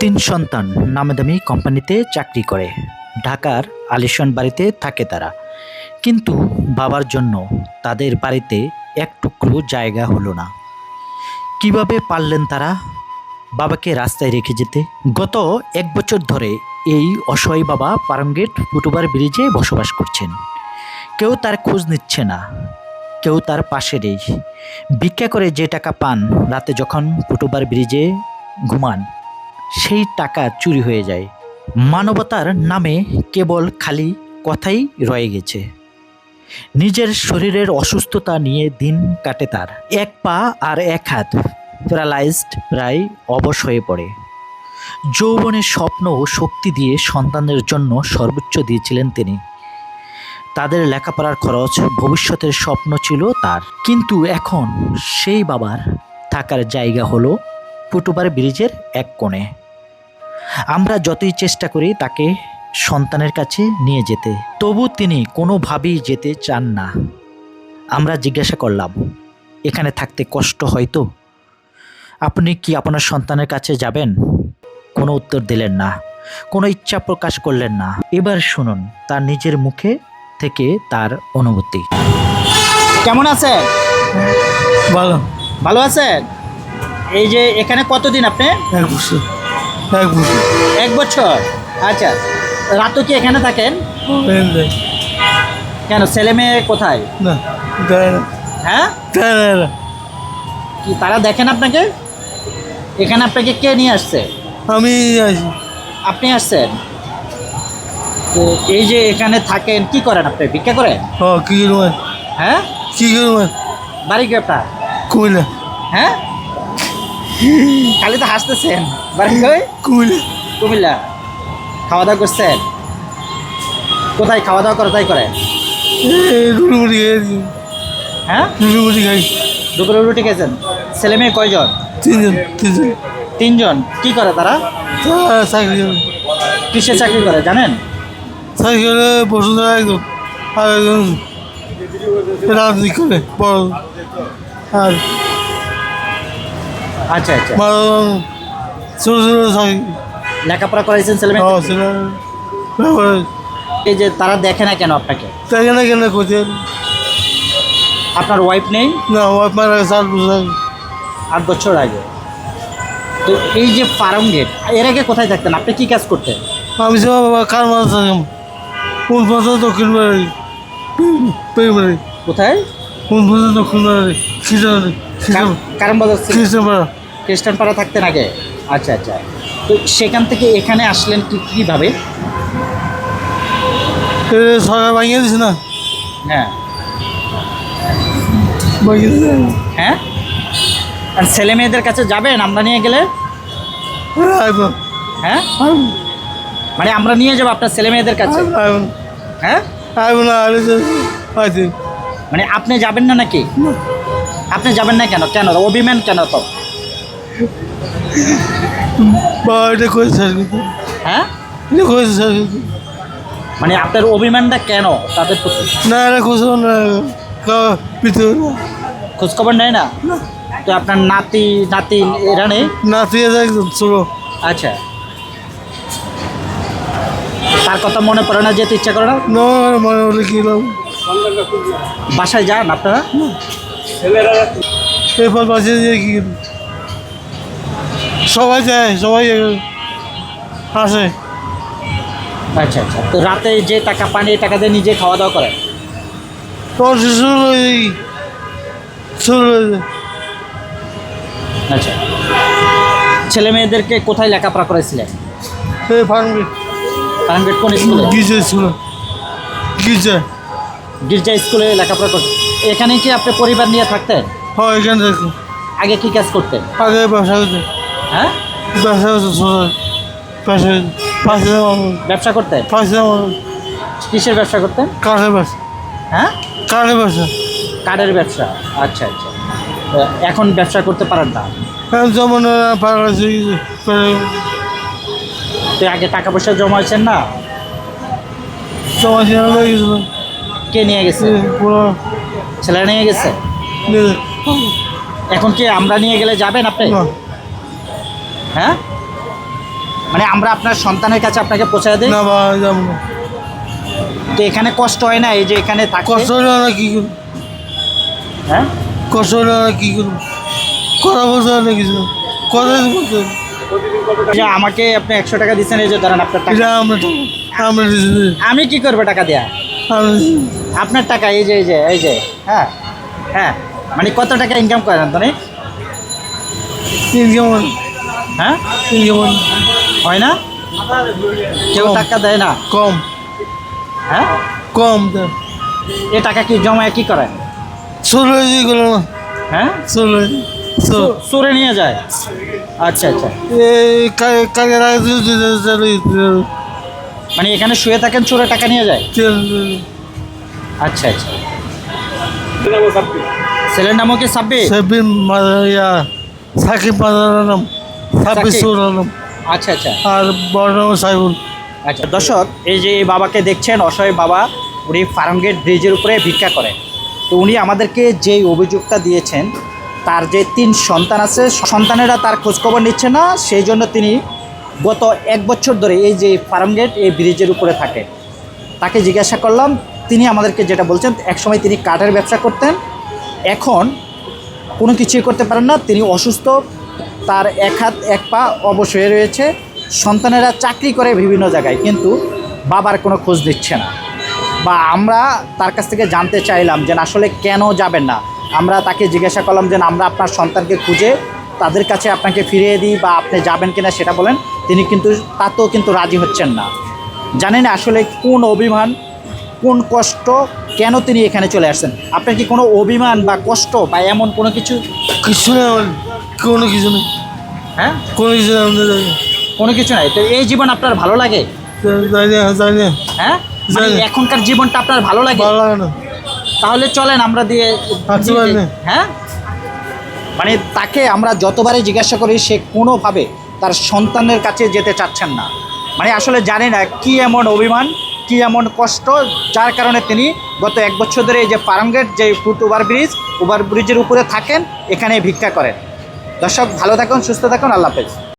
তিন সন্তান নামেদামি কোম্পানিতে চাকরি করে। ঢাকার আলিশান বাড়িতে থাকে তারা। কিন্তু বাবার জন্য তাদের বাড়িতে এক টুকরো জায়গা হলো না। কীভাবে পারলেন তারা বাবাকে রাস্তায় রেখে যেতে? গত এক বছর ধরে এই অসহায় বাবা পারঙ্গেট ফুটুবার ব্রিজে বসবাস করছেন। কেউ তার খোঁজ নিচ্ছে না। কেউ তার পাশে নেই। ভিক্ষা করে যে টাকা পান, রাতে যখন ফুটুবার ব্রিজে ঘুমান সেই টাকা চুরি হয়ে যায়। মানবতার নামে কেবল খালি কথাই রয়ে গেছে। নিজের শরীরের অসুস্থতা নিয়ে দিন কাটে তার। এক পা আর এক হাত প্যারালাইজড প্রায় অবশ হয়ে পড়ে। যৌবনের স্বপ্ন ও শক্তি দিয়ে সন্তানদের জন্য সর্বোচ্চ দিয়েছিলেন তিনি। তাদের লেখাপড়ার খরচ ভবিষ্যতের স্বপ্ন ছিল তার। কিন্তু এখন সেই বাবার থাকার জায়গা হলো ফুটুবার ব্রিজের এক কোণে। আমরা যতই চেষ্টা করি তাকে সন্তানের কাছে নিয়ে যেতে তবু তিনি কোনোভাবেই যেতে চান না। আমরা জিজ্ঞাসা করলাম এখানে থাকতে কষ্ট হয়তো আপনি কি আপনার সন্তানের কাছে যাবেন? কোনো উত্তর দিলেন না কোনো ইচ্ছা প্রকাশ করলেন না। এবার শুনুন তার নিজের মুখে থেকে তার অনুভূতি। কেমন আছেন? ভালো। ভালো আছেন? এই যে এখানে কতদিন আপনি? এক বছর। এক বছর। এক বছর? আচ্ছা রাতও কি এখানে থাকেন? কেন ছেলে মেয়ে কোথায়? না হ্যাঁ? কি তারা দেখেন আপনাকে? এখানে আপনাকে কে নিয়ে আসছে? আমি আপনি আসছেন? তো এই যে এখানে থাকেন কি করেন আপনি? ভিক্ষা করেন? ও কি হ্যাঁ? কি বাড়ি কি আপনার? কুমিল্লা। হ্যাঁ? খালি তো হাসতেছেন। বাড়ি কই? কুমিল্লা। খাওয়া দাওয়া করছেন? কোথায় খাওয়া দাওয়া করে তাই এই রুটি হ্যাঁ? রুটি খাই দুপুরে রুটি খেয়েছেন? ছেলে মেয়ে কয়জন? তিনজন তিনজন। তিনজন। কি করে তারা? চাকরি করে। কিসে চাকরি করে জানেন? চাকরি করে বসুন্ধরা একজন আর একজন রাজনীতি করে বড়। আর আচ্ছা আচ্ছা। ছোটো ছোটো লেখাপড়া করাইছেন ছেলে এই যে তারা দেখে না কেন আপনাকে? তাই কেন কেন করছে আপনার ওয়াইফ নেই? না ওয়াইফ মারা গেছে আট বছর আগে। আট বছর আগে। তো এই যে ফার্ম গেটের আগে কোথায় থাকতেন? আপনি কি কাজ করতেন? আমি সব কার মাছ থাকাম কোন পথে? দক্ষিণ বাড়ি কোথায়? কোন পথে? দক্ষিণ বাড়ি খিচারি কারণ বাজার ছিল। খ্রিস্টানপাড়া খ্রিস্টান পাড়া থাকতেন আগে। আচ্ছা আচ্ছা। তো সেখান থেকে এখানে আসলেন কি কীভাবে? সরকার ভাঙিয়ে দিছে না? হ্যাঁ। হ্যাঁ? আর ছেলে মেয়েদের কাছে যাবেন? আমরা নিয়ে গেলে? হ্যাঁ? মানে আমরা নিয়ে যাব আপনার ছেলে মেয়েদের কাছে? হ্যাঁ? মানে আপনি যাবেন না নাকি? আপনি যাবেন না কেন? কেন? অভিমান কেন তো? হ্যাঁ? মানে আপনার অভিমানটা কেন? তাদের প্রতি? না না খোঁজখবর নেয় না? তো আপনার নাতি নাতি এরা নেই? না তুই একদম চলো আচ্ছা। তার কথা মনে পড়ে না যেতে ইচ্ছা করে না? না মনে হলে কি বাসায় যান আপনারা? কি? করবে? সবাই যায় সবাই আসে। আচ্ছা আচ্ছা। তো রাতে যে টাকা পান এই টাকা দিয়ে নিজে খাওয়া দাওয়া করেন তোর শুরু শুরু আচ্ছা। ছেলে মেয়েদেরকে কোথায় লেখাপড়া করেছিলেন এই ফার্মে পারাঙ্গেট কোন স্কুলে? গিজে ছিল গিজে গির্জা স্কুলে লেখাপড়া করতেন এখানে কি আপনি পরিবার নিয়ে থাকতেন? হ্যাঁ এখানে দেখো আগে কি কাজ করতেন? আগে ব্যবসা করতে হ্যাঁ? ব্যবসা ব্যবসা করতেন? কিসের ব্যবসা করতেন? কাঠের ব্যবসা। হ্যাঁ? কাঠের ব্যবসা। কার্ডের ব্যবসা। আচ্ছা আচ্ছা। এখন ব্যবসা করতে পারেন না? এখন যেমন তো আগে টাকা পয়সা জমাইছেন না? হয়ে গেছিল। কে নিয়ে গেছে? পুরো ছেলে নিয়ে গেছে? এখন কি আমরা নিয়ে গেলে যাবেন আপনি? হ্যাঁ? মানে আমরা আপনার সন্তানের কাছে আপনাকে পৌঁছে দিই? না বাবা না। তো এখানে কষ্ট হয় না এই যে এখানে কষ্ট হলে কি হ্যাঁ? কষ্ট হলে আমরা কি করব? কথা বলতে না কিছু কথা বলতে যে আমাকে আপনি একশো টাকা দিচ্ছেন এই যে ধরেন আপনার টাকা। আমরা। আমি কি করব টাকা দেয়া। আপনার টাকা এই যে এই যে এই যে হ্যাঁ হ্যাঁ মানে কত টাকা ইনকাম করেন আপনি? তিন কেমন হ্যাঁ? তিন কেমন হয় না? কেউ। টাকা দেয় না? কম। হ্যাঁ? কম। এ টাকা কি জমায় কি করে যেগুলো হ্যাঁ ষোলো চো- নিয়ে যায়? আচ্ছা আচ্ছা। মানে এখানে শুয়ে থাকেন চোরে টাকা নিয়ে যায়? আচ্ছা আচ্ছা। ছেলের নামও কি সাব্বির? সাবিন মাদার ইয়া সাকিব মাদার নাম সাকিব। নাম আচ্ছা আচ্ছা। আর বড় নাম সাইবুল আচ্ছা দর্শক এই যে এই বাবাকে দেখছেন অসহায় বাবা উনি ফার্মগেট ব্রিজের উপরে ভিক্ষা করেন তো উনি আমাদেরকে যে অভিযোগটা দিয়েছেন তার যে তিন সন্তান আছে সন্তানেরা তার খোঁজখবর নিচ্ছে না সেই জন্য তিনি গত এক বছর ধরে এই যে ফার্মগেট এই ব্রিজের উপরে থাকে। তাকে জিজ্ঞাসা করলাম তিনি আমাদেরকে যেটা বলছেন, একসময় তিনি কাঠের ব্যবসা করতেন, এখন কোনো কিছুই করতে পারেন না, তিনি অসুস্থ, তার এক হাত, এক পা অবশ্যই রয়েছে, সন্তানেরা চাকরি করে বিভিন্ন জায়গায়, কিন্তু বাবার কোনো খোঁজ দিচ্ছে না। বা আমরা তার কাছ থেকে জানতে চাইলাম যে আসলে কেন যাবেন না। আমরা তাকে জিজ্ঞাসা করলাম যে আমরা আপনার সন্তানকে খুঁজে তাদের কাছে আপনাকে ফিরিয়ে দিই বা আপনি যাবেন কিনা সেটা বলেন, তিনি কিন্তু, তাতেও কিন্তু রাজি হচ্ছেন না। জানেন আসলে কোন অভিমান কোন কষ্ট কেন তিনি এখানে চলে আসছেন? আপনার কি কোনো অভিমান বা কষ্ট বা এমন কোনো কিছু? কিছু আমার কোনো কিছু নেই। হ্যাঁ? কোনো কিছু আমাদের। কোনো কিছু নাই। তো এই জীবন আপনার ভালো লাগে? জানি না জানি না। হ্যাঁ? মানে জানি। এখনকার জীবনটা আপনার ভালো লাগে? ভালো লাগে না। তাহলে চলেন আমরা দিয়ে আচ্ছা। হ্যাঁ? মানে তাকে আমরা যতবারই জিজ্ঞাসা করি সে কোনোভাবে তার সন্তানের কাছে যেতে চাচ্ছেন না। মানে আসলে জানি না কি এমন অভিমান? কি এমন কষ্ট যার কারণে তিনি গত এক বছর ধরে এই যে ফার্মগেট যে ফুট ওভারব্রিজ ওভারব্রিজের ওভার ব্রিজের উপরে থাকেন এখানে ভিক্ষা করেন। দর্শক, ভালো থাকুন, সুস্থ থাকুন, আল্লাহ হাফেজ।